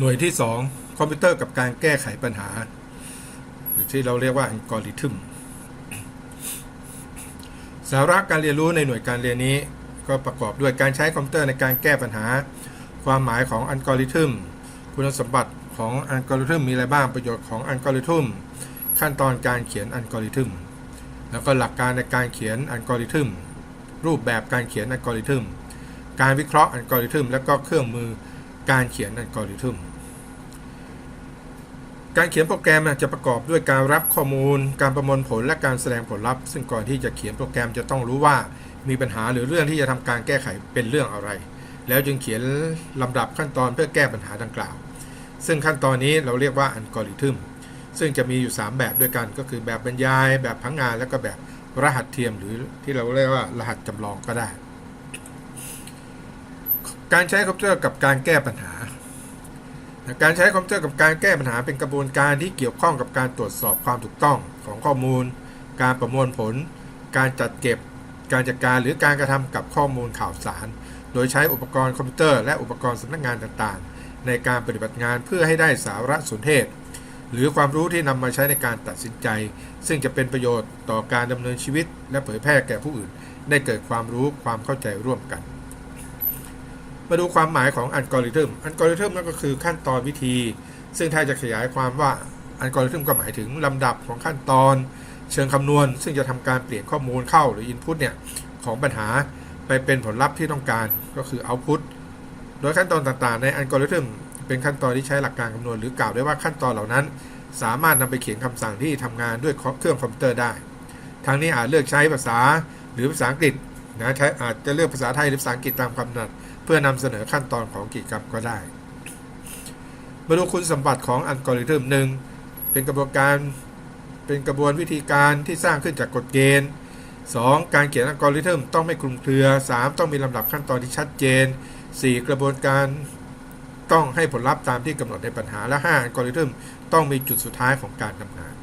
หน่วยที่ 2 คอมพิวเตอร์กับการแก้ไขปัญหา หรือที่เราเรียกว่าอัลกอริทึมสาระการเรียนรู้ในหน่วยการเรียนนี้ ก็ประกอบด้วยการใช้คอมพิวเตอร์ในการแก้ปัญหา ความหมายของอัลกอริทึมคุณสมบัติของอัลกอริทึมมีอะไรบ้างประโยชน์ของอัลกอริทึมขั้นตอนการเขียนอัลกอริทึมแล้วก็หลักการในการเขียนอัลกอริทึมรูปแบบการเขียนอัลกอริทึมการวิเคราะห์อัลกอริทึมและก็เครื่องมือการเขียนอัลกอริทึม การเขียนโปรแกรมจะประกอบด้วยการรับข้อมูล การประมวลผลและการแสดงผลลัพธ์ ซึ่งก่อนที่จะเขียนโปรแกรมจะต้องรู้ว่ามีปัญหาหรือเรื่องที่จะทำการแก้ไขเป็นเรื่องอะไร แล้วจึงเขียนลำดับขั้นตอนเพื่อแก้ปัญหาดังกล่าว ซึ่งขั้นตอนนี้เราเรียกว่าอัลกอริทึมซึ่งจะมีอยู่ 3 แบบด้วยกันก็คือแบบบรรยาย แบบพังงาน และก็แบบรหัสเทียมหรือที่เราเรียกว่ารหัสจำลองก็ได้ การใช้คอมพิวเตอร์กับการแก้ปัญหา การใช้คอมพิวเตอร์กับการแก้ปัญหาเป็นกระบวนการที่เกี่ยวข้องกับการตรวจสอบความถูกต้องของข้อมูล การประมวลผล การจัดเก็บ การจัดการหรือการกระทำกับข้อมูลข่าวสาร โดยใช้อุปกรณ์คอมพิวเตอร์และอุปกรณ์สำนักงานต่างๆ ในการปฏิบัติงานเพื่อให้ได้สาระสนเทศ หรือความรู้ที่นำมาใช้ในการตัดสินใจ ซึ่งจะเป็นประโยชน์ต่อการดำเนินชีวิต และเผยแพร่แก่ผู้อื่น ได้เกิดความรู้ความเข้าใจร่วมกัน มาดูความหมายของอัลกอริทึม อัลกอริทึมนั่นก็คือขั้นตอนวิธี ซึ่งถ้าจะขยายความว่าอัลกอริทึมก็หมายถึงลำดับของขั้นตอน เชิงคำนวณ ซึ่งจะทำการเปลี่ยนข้อมูลเข้าหรือ Input เนี่ยของปัญหาไปเป็นผลลัพธ์ที่ต้องการก็คือ Output โดยขั้นตอนต่างๆ ในอัลกอริทึมเป็นขั้นตอนที่ใช้หลักการคำนวณหรือกล่าวได้ว่าขั้นตอนเหล่านั้น สามารถนำไปเขียนคำสั่งที่ทำงานด้วยเครื่องคอมพิวเตอร์ได้ทั้งนี้อาจเลือกใช้ภาษาหรือภาษาอังกฤษนะใช้อาจจะเลือกภาษาไทยหรือภาษาอังกฤษตามความถนัด เพื่อนำเสนอขั้นตอนของกิจกรรมก็ได้ มาดูคุณสมบัติของอัลกอริทึมหนึ่งเป็นกระบวนการเป็นกระบวนวิธีการที่สร้างขึ้นจากกฎเกณฑ์ 2. การเขียนอัลกอริทึมต้องไม่คลุมเครือ 3. ต้องมีลำดับขั้นตอนที่ชัดเจน 4. กระบวนการต้องให้ผลลัพธ์ตามที่กำหนดในปัญหาและ 5. อัลกอริทึมต้องมีจุดสุดท้ายของการทำงาน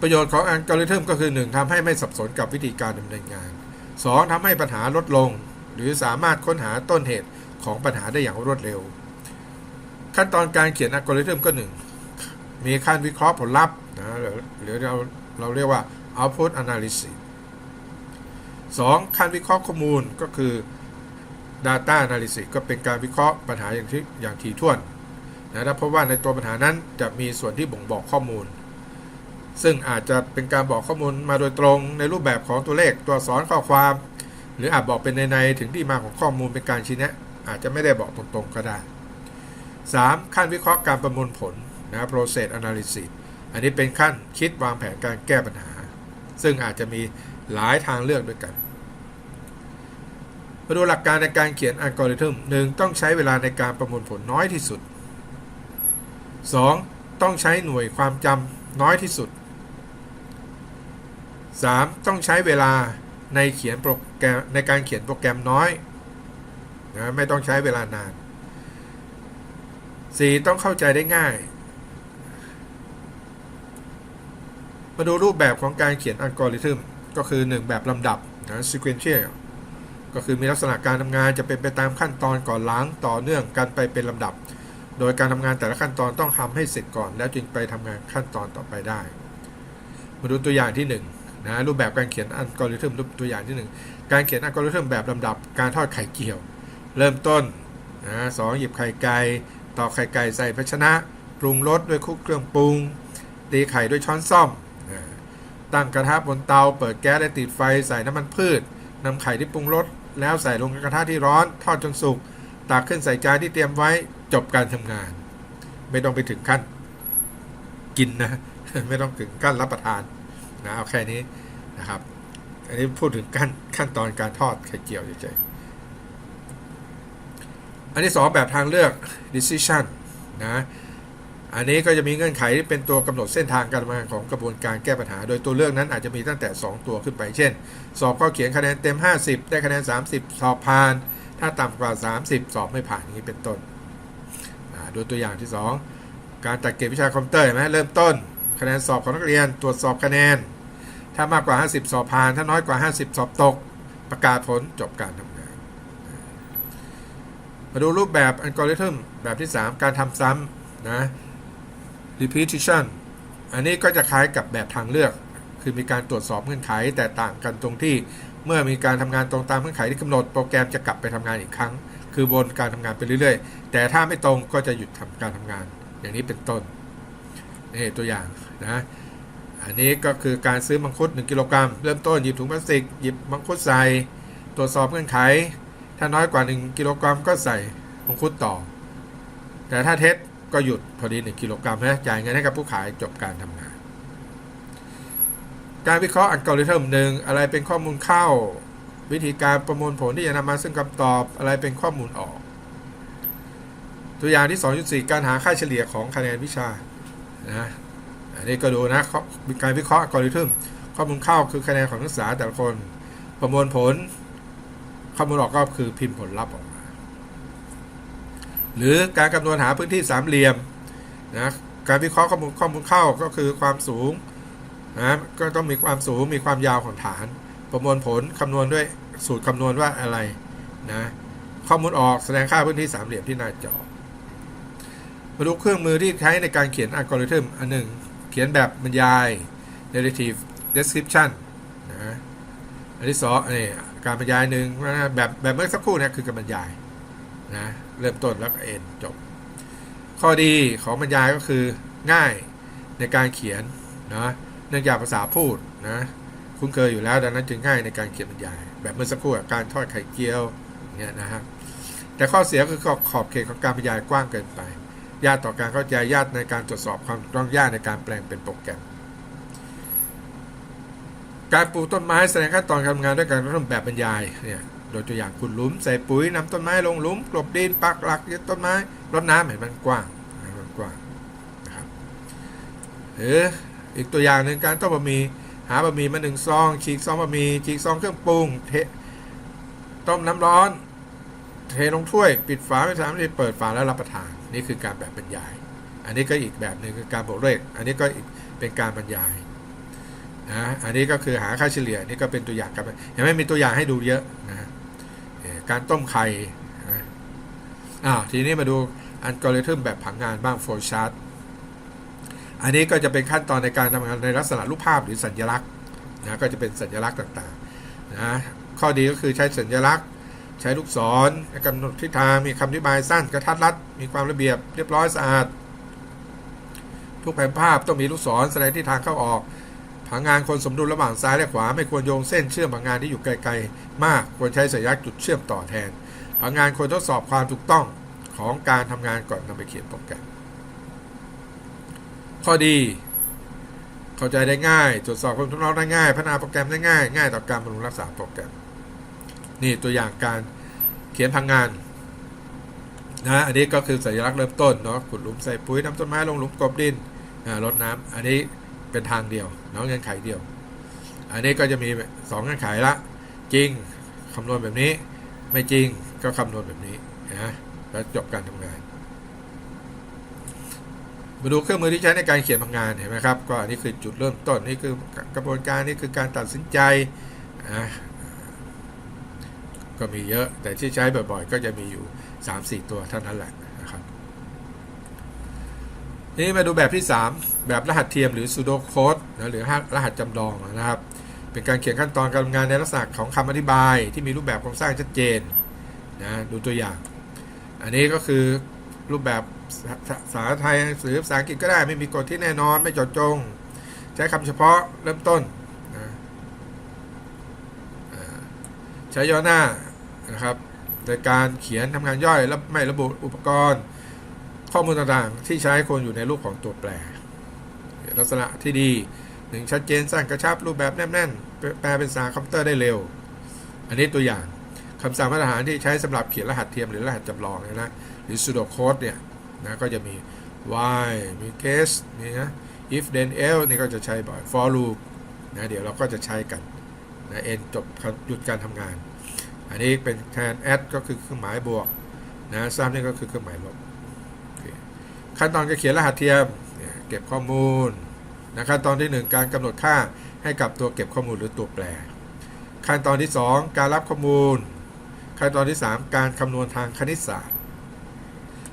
ประโยชน์ของอัลกอริทึมก็คือ 1. ทำให้ไม่สับสนกับวิธีการดำเนินงาน 2. ทำให้ปัญหาลดลง หรือสามารถค้นหาต้นเหตุของปัญหาได้อย่างรวดเร็ว ขั้นตอนการเขียนอัลกอริทึมก็ 1. มีขั้นวิเคราะห์ผลลัพธ์นะหรือเราเราเรียกว่า output analysis 2. ขั้นวิเคราะห์ข้อมูลก็คือ data analysis ก็เป็นการวิเคราะห์ปัญหาอย่างที่อย่างถี่ถ้วนนะเพราะว่าในตัวปัญหานั้นจะมีส่วนที่บ่งบอกข้อมูล ซึ่งอาจจะเป็นการบอกข้อมูลมาโดยตรงในรูปแบบของตัวเลขตัวอักษรข้อความ หรืออาจบอกเป็นในในถึงที่มาของข้อมูลเป็นการชี้แนะ อาจจะไม่ได้บอกตรงๆก็ได้ 3. ขั้นวิเคราะห์การประมวลผลนะ process analysis อันนี้เป็นขั้นคิดวางแผนการแก้ปัญหา ซึ่งอาจจะมีหลายทางเลือกด้วยกันมาดูหลักการในการเขียนอัลกอริทึม 1. ต้องใช้เวลาในการประมวลผลน้อยที่สุด 2. ต้องใช้หน่วยความจำน้อยที่สุด 3. ต้องใช้เวลา ในเขียนโปรแกรมในการเขียนโปรแกรมน้อยนะไม่ต้องใช้เวลานาน 4. ต้องเข้าใจได้ง่าย มาดูรูปแบบของการเขียนอัลกอริทึมก็คือ 1 แบบลำดับนะ sequential ก็คือมีลักษณะการทำงานจะเป็นไปตามขั้นตอนก่อนหลังต่อเนื่องกันไปเป็นลำดับ โดยการทำงานแต่ละขั้นตอนต้องทำให้เสร็จก่อน แล้วจึงไปทำงานขั้นตอนต่อไปได้ มาดูตัวอย่างที่ 1 นะรูปแบบการเขียนอัลกอริทึมรูปตัวอย่างที่ 1 การเขียนอัลกอริทึมแบบลำดับการทอดไข่เจียว เริ่มต้นนะสองหยิบไข่ไก่ตอกไข่ไก่ใส่ภาชนะ ปรุงรสด้วยคุกเครื่องปรุง ตีไข่ด้วยช้อนซ่อมนะตั้งกระทะบนเตา เปิดแก๊สและติดไฟใส่น้ำมันพืชนำไข่ที่ปรุงรสแล้วใส่ลงในกระทะที่ร้อน ทอดจนสุกตักขึ้นใส่จานที่เตรียมไว้จบการทำงาน ไม่ต้องไปถึงขั้นกินนะ ไม่ต้องถึงขั้นรับประทาน นะเอาแค่นี้นะครับ อันนี้พูดถึงขั้นขั้นตอนการทอดไข่เจียวเฉยๆอันที่สองแบบทางเลือก decision นะอันนี้ก็จะมีเงื่อนไขที่เป็นตัวกำหนดเส้นทางการทำงานของกระบวนการแก้ปัญหา โดยตัวเลือกนั้นอาจจะมีตั้งแต่ 2 ตัวขึ้นไป เช่น สอบข้อเขียนคะแนนเต็ม 50 ได้คะแนน 30 สอบผ่าน ถ้าต่ำกว่า 30 สอบไม่ผ่านอย่างนี้เป็นต้นดูตัวอย่างที่ 2 การจัดเก็บวิชาคอมพิวเตอร์เห็นไหมเริ่มต้น คะแนนสอบของนักเรียน ตรวจสอบคะแนน ถ้ามากกว่า 50 สอบผ่าน ถ้าน้อยกว่า 50 สอบตก ประกาศผลจบการทำงาน มาดูรูปแบบอัลกอริทึมแบบที่ 3 การทำซ้ำนะ repetition อันนี้ก็จะคล้ายกับแบบทางเลือก คือมีการตรวจสอบเงื่อนไขแต่ต่างกันตรงที่เมื่อมีการทำงานตรงตามเงื่อนไขที่กำหนดโปรแกรมจะกลับไปทำงานอีกครั้ง คือวนการทำงานไปเรื่อยๆ แต่ถ้าไม่ตรงก็จะหยุดทำการทำงาน อย่างนี้เป็นต้นนี่ตัวอย่างนะ อันนี้ก็คือการซื้อมังคุด 1 กิโลกรัม เริ่มต้นหยิบถุงพลาสติก หยิบมังคุดใส่ ตรวจสอบเงื่อนไข ถ้าน้อยกว่า 1 กิโลกรัมก็ใส่มังคุดต่อ แต่ถ้าเท็จก็หยุดพอดี 1 กิโลกรัมนะจ่ายเงินให้กับผู้ขายจบการทำงาน การวิเคราะห์อัลกอริทึมหนึ่งอะไรเป็นข้อมูลเข้า วิธีการประมวลผลที่จะนำมาซึ่งคำตอบอะไรเป็นข้อมูลออก ตัวอย่างที่ 2.4 การหาค่าเฉลี่ยของคะแนนวิชานะ อันนี้ก็ดูนะการวิเคราะห์อัลกอริทึมข้อมูลเข้าคือคะแนนของนักศึกษาแต่ละคนประมวลผลข้อมูลออกก็คือพิมพ์ผลลัพธ์ออกมา หรือการคำนวณหาพื้นที่สามเหลี่ยมนะการวิเคราะห์ข้อมูลข้อมูลเข้าก็คือความสูงนะก็ต้องมีความสูงมีความยาวของฐาน ประมวลผลคำนวณด้วยสูตรคำนวณว่าอะไรนะข้อมูลออกแสดงค่าพื้นที่สามเหลี่ยมที่หน้าจอมาดูเครื่องมือที่ใช้ในการเขียนอัลกอริทึมอันหนึ่ง เขียนแบบบรรยาย narrative description นะอันที่สองนี่การบรรยายหนึ่งแบบแบบเมื่อสักครู่เนี้คือการบรรยายนะเริ่มต้นแล้วก็เอ็นจบ ข้อดีของบรรยายก็คือง่ายในการเขียนนะเนื่องจากภาษาพูดนะคุ้นเคยอยู่แล้วดังนั้นจึงง่ายในการเขียนบรรยาย แบบเมื่อสักครู่การทอดไข่เจียวเนี่ยนะฮะแต่ข้อเสียคือขอบเขตของการบรรยายกว้างเกินไป ยากต่อการเข้าใจยากในการตรวจสอบความต้องยากในการแปลงเป็นโปรแกรม การปลูกต้นไม้แสดงขั้นตอนการทำงานด้วยการริ่มแบบบรรยายเนี่ยโดยตัวอย่างขุดหลุมใส่ปุ๋ยนำต้นไม้ลงหลุมกลบดินปักหลักยึดต้นไม้รดน้ำเห็นมันกว้างมันกว้างนะครับหรืออีกตัวอย่างหนึ่งการต้มบะหมี่หาบะหมี่มาหนึ่งซองฉีกซองบะหมี่ฉีกซองเครื่องปรุงเทต้มน้ำร้อน เทลงถ้วย ปิดฝาไม่สามารถเปิดฝาแล้วรับประทาน นี่คือการแบบบรรยาย อันนี้ก็อีกแบบหนึ่งคือการบวกเลข อันนี้ก็เป็นการบรรยายนะอันนี้ก็คือหาค่าเฉลี่ยนี่ก็เป็นตัวอย่างครับเห็นไหมมีตัวอย่างให้ดูเยอะนะการต้มไข่นะอ้าวทีนี้มาดูอัลกอริทึมแบบผังงานบ้างโฟล์ชาร์ตอันนี้ก็จะเป็นขั้นตอนในการทำงานในลักษณะรูปภาพหรือสัญลักษณ์นะก็จะเป็นสัญลักษณ์ต่างๆนะข้อดีก็คือใช้สัญลักษณ์ ใช้ลูกศรกำหนดทิศทางมีคำอธิบายสั้นกระทัดรัด มีความระเบียบเรียบร้อยสะอาด ทุกแผนภาพต้องมีลูกศรแสดงทิศทางเข้าออกผังงานคนสมดุลระหว่างซ้ายและขวา ไม่ควรโยงเส้นเชื่อมผังงานที่อยู่ไกลๆ มากควรใช้สัญลักษณ์จุดเชื่อมต่อแทนผังงานควรทดสอบความถูกต้องของการทำงานก่อนนำไปเขียนโปรแกรมข้อดี เข้าใจได้ง่าย ตรวจสอบความถูกต้องได้ง่าย พัฒนาโปรแกรมได้ง่าย ง่ายต่อการบำรุงรักษาโปรแกรม นี่ตัวอย่างการเขียนพังงานนะอันนี้ก็คือสัญลักษณ์เริ่มต้นเนาะขุดหลุมใส่ปุ๋ยน้ำต้นไม้ลงหลุมกบดินรดน้ำอันนี้เป็นทางเดียวเนาะเงื่อนไขเดียว อันนี้ก็จะมีสองเงื่อนไขละ จริงคำนวณแบบนี้ ไม่จริงก็คำนวณแบบนี้นะแล้วจบการทำงานมาดูเครื่องมือที่ใช้ในการเขียนพังงานเห็นไหมครับก็อันนี้คือจุดเริ่มต้นนี่คือกระบวนการนี่คือการตัดสินใจนะ ก็มีเยอะ แต่ที่ใช้บ่อยๆ ก็จะมีอยู่ 3-4 ตัวเท่านั้นแหละนะครับ นี่มาดูแบบที่ 3 แบบรหัสเทียมหรือ pseudo code นะหรือรหัสจำลองนะครับ เป็นการเขียนขั้นตอนการทำงานในลักษณะของคำอธิบาย ที่มีรูปแบบโครงสร้างชัดเจนนะดูตัวอย่าง อันนี้ก็คือรูปแบบภาษาไทยหรือภาษาอังกฤษก็ได้ไม่มีกฎที่แน่นอนไม่เจาะจง ใช้คำเฉพาะเริ่มต้นนะ ใช้ย่อหน้านะครับในการเขียนทำงานย่อยและไม่ระบุอุปกรณ์ ข้อมูลต่างๆ ที่ใช้คนอยู่ในรูปของตัวแปร ลักษณะที่ดีหนึ่งชัดเจนสั้นกระชับรูปแบบแน่นๆแปลเป็นภาษาคอมพิวเตอร์ได้เร็ว อันนี้ตัวอย่างคำสั่งมาตรฐานที่ใช้สำหรับเขียนรหัสเทียมหรือรหัสจำลองนะหรือ pseudo code เนี่ยนะก็จะมี while มี case นี่นะ if then else นี่ก็จะใช้บ่อย for loop นะเดี๋ยวเราก็จะใช้กัน นะ end จบหยุดการทำงาน อันนี้เป็นแทน add ก็คือเครื่องหมายบวกนะ sum นี่ก็คือเครื่องหมายลบขั้นตอนการเขียนรหัสเทียมเก็บข้อมูลนะขั้นตอนที่ 1 การกำหนดค่าให้กับตัวเก็บข้อมูลหรือตัวแปร ขั้นตอนที่ 2 การรับข้อมูล ขั้นตอนที่ 3 การคำนวณทางคณิตศาสตร์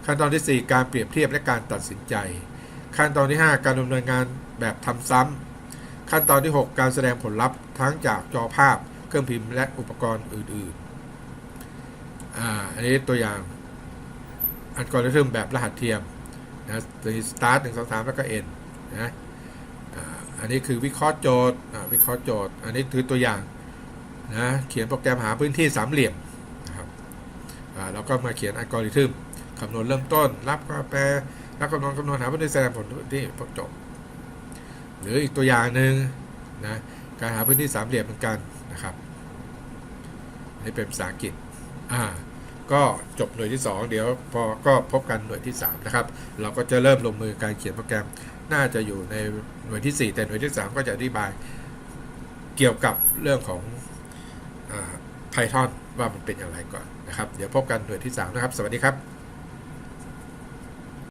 ขั้นตอนทีสี่ 4 การเปรียบเทียบและการตัดสินใจ ขั้นตอนที่ 5 การดำเนินงานแบบทำซ้ำ ขั้นตอนที่ 6 การแสดงผลลัพธ์ทั้งจากจอภาพ เครื่องพิมพ์และอุปกรณ์อื่นๆอ่าอันนี้ตัวอย่างอัลกอริทึมแบบรหัสเทียมนะสตาร์ทหนึ่งสองสามแล้วก็เอ็นนะอันนี้คือวิเคราะห์โจทย์วิเคราะห์โจทย์ อันนี้คือตัวอย่างนะเขียนโปรแกรมหาพื้นที่สามเหลี่ยมนะครับแล้วก็มาเขียนอัลกอริทึมคำนวณเริ่มต้น รับก็แปลรับคำนวณคำนวณหาพื้นที่แสดงผลที่พบจบ หรืออีกตัวอย่างหนึ่งนะการหาพื้นที่สามเหลี่ยมเหมือนกันนะครับอันนี่เป็นภาษาอังกฤษอ่าก็จบหน่วยที่ 2 เดี๋ยวพอก็พบกันหน่วยที่ 3 นะครับ เราก็จะเริ่มลงมือการเขียนโปรแกรมน่าจะอยู่ในหน่วยที่ 4 แต่หน่วยที่ 3 ก็จะอธิบายเกี่ยวกับเรื่องของอา Python ว่ามันเป็นอย่างไรก่อนนะครับ เดี๋ยวพบกันหน่วยที่ 3 นะครับ สวัสดีครับ